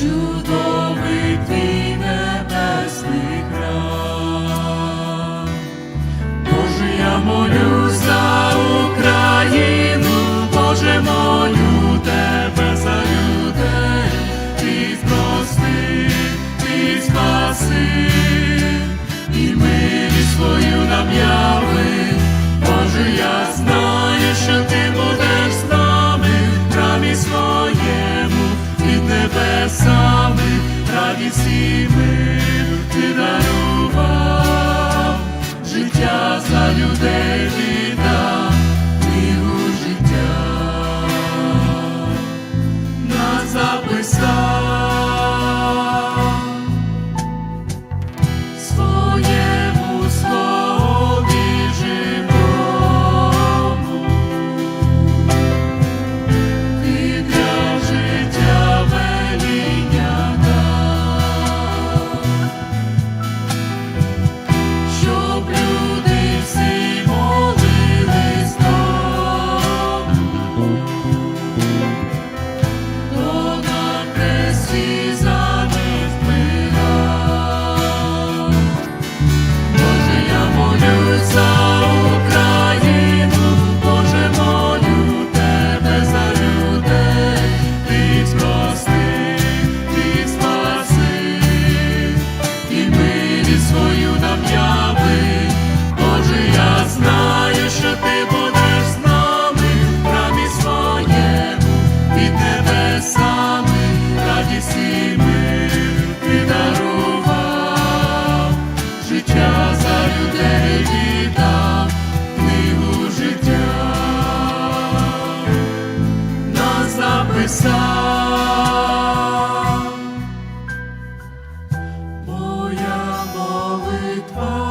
чудовий твій небесний край, Боже, я молю. Радість і мир ти дарував, життя за людей étoiles.